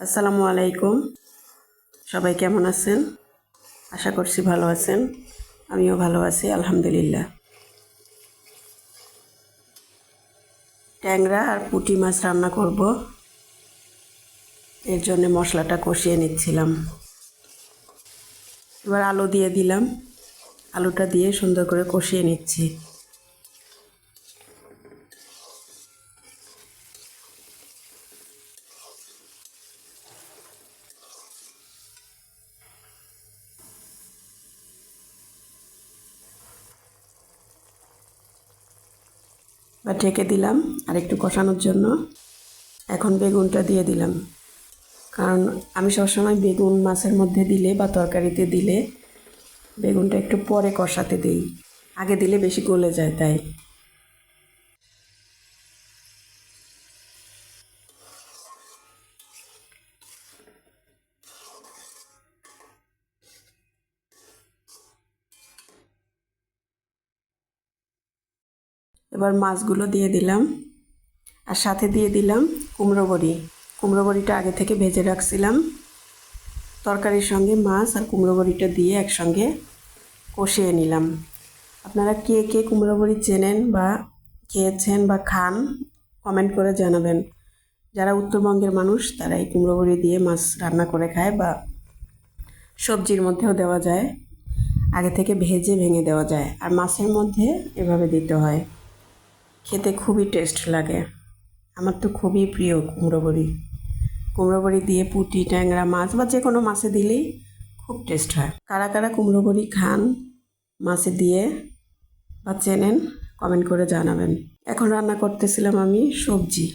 আসসালামু আলাইকুম। সবাই কেমন আছেন? আশা করছি ভালো আছেন। আমিও ভালো আছি, আলহামদুলিল্লাহ। ট্যাংরা আর পুঁটি মাছ রান্না করব। এর জন্য মশলাটা কষিয়ে নিচ্ছিলাম। এবার আলু দিয়ে দিলাম। আলুটা দিয়ে সুন্দর করে কষিয়ে নিচ্ছি। বা ঢেকে দিলাম আর একটু কষানোর জন্য। এখন বেগুনটা দিয়ে দিলাম। কারণ আমি সবসময় বেগুন মাছের মধ্যে দিলে বা তরকারিতে দিলে বেগুনটা একটু পরে কষাতে দিই। আগে দিলে বেশি গলে যায় তাই। এবার মাছগুলো দিয়ে দিলাম। আর সাথে দিয়ে দিলাম কুমড়ো বড়ি। কুমড়ো বড়িটা আগে থেকে ভেজে রাখছিলাম। তরকারির সঙ্গে মাছ আর কুমড়ো বড়িটা দিয়ে একসঙ্গে কষিয়ে নিলাম। আপনারা কে কে কুমড়ো বড়ি চেনেন বা খেয়েছেন বা খান, কমেন্ট করে জানাবেন। যারা উত্তরবঙ্গের মানুষ, তারা এই কুমড়ো বড়ি দিয়ে মাছ রান্না করে খায় বা সবজির মধ্যেও দেওয়া যায়। আগে থেকে ভেজে ভেঙে দেওয়া যায়। আর মাছের মধ্যে এভাবে দিতে হয়। খেতে খুবই টেস্ট লাগে। আমার তো খুবই প্রিয় কুমড়ো বড়ি। কুমড়ো বড়ি দিয়ে পুঁটি, ট্যাংরা মাছ বা যে কোনো মাছে দিলেই খুব টেস্ট হয়। কারা কারা কুমড়ো বড়ি খান মাছে দিয়ে বা চেনেন কমেন্ট করে জানাবেন। এখন রান্না করতেছিলাম আমি সবজি।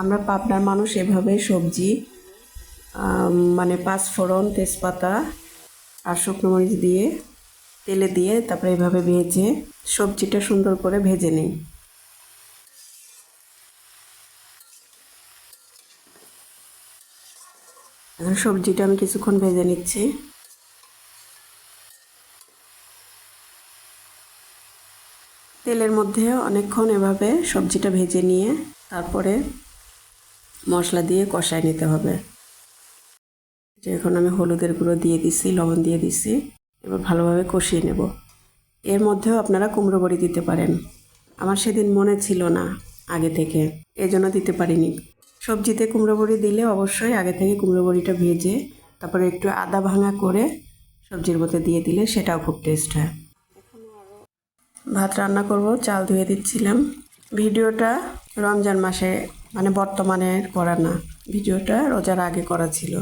আমরা পাবনার মানুষ এভাবে সবজি মানে পাঁচফোড়ন, তেজপাতা আর শুকনো মরিচ দিয়ে তেলে দিয়ে তারপরে এভাবে ভেজে সবজিটা সুন্দর করে ভেজে নিই। এখন সবজিটা আমি কিছুক্ষণ ভেজে নিচ্ছি। তেলের মধ্যে অনেকক্ষণ এভাবে সবজিটা ভেজে নিয়ে তারপরে মশলা দিয়ে কষায় নিতে হবে। এখন আমি হলুদের গুঁড়ো দিয়ে দিছি, লবণ দিয়ে দিছি। এবার ভালোভাবে কষিয়ে নেব। এর মধ্যেও আপনারা কুমড়ো বড়ি দিতে পারেন। আমার সেদিন মনে ছিল না আগে থেকে, এজন্য দিতে পারিনি। সবজিতে কুমড়ো বড়ি দিলে অবশ্যই আগে থেকে কুমড়ো বড়িটা ভেজে, তারপরে একটু আদা ভাঙা করে সবজির মধ্যে দিয়ে দিলে সেটাও খুব টেস্ট হয়। ভাত রান্না করব, চাল ধুয়ে দিচ্ছিলাম। ভিডিওটা রমজান মাসে মানে বর্তমানে করা না, ভিডিওটা রোজার আগে করা ছিল।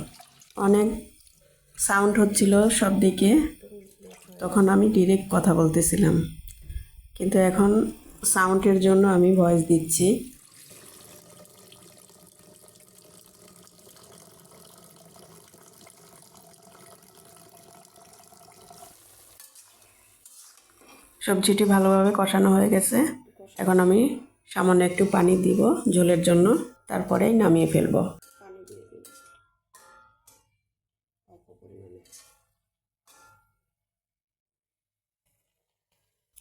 অনেক সাউন্ড হচ্ছিল সব দিকে তখন আমি ডিরেক্ট কথা বলতেছিলাম। কিন্তু এখন সাউন্ডের জন্য আমি ভয়েস দিচ্ছি। সবজিটি ভালোভাবে কষানো হয়ে গেছে। এখন আমি সামান্য একটু পানি দিব ঝোলের জন্য। তারপরেই নামিয়ে ফেলব।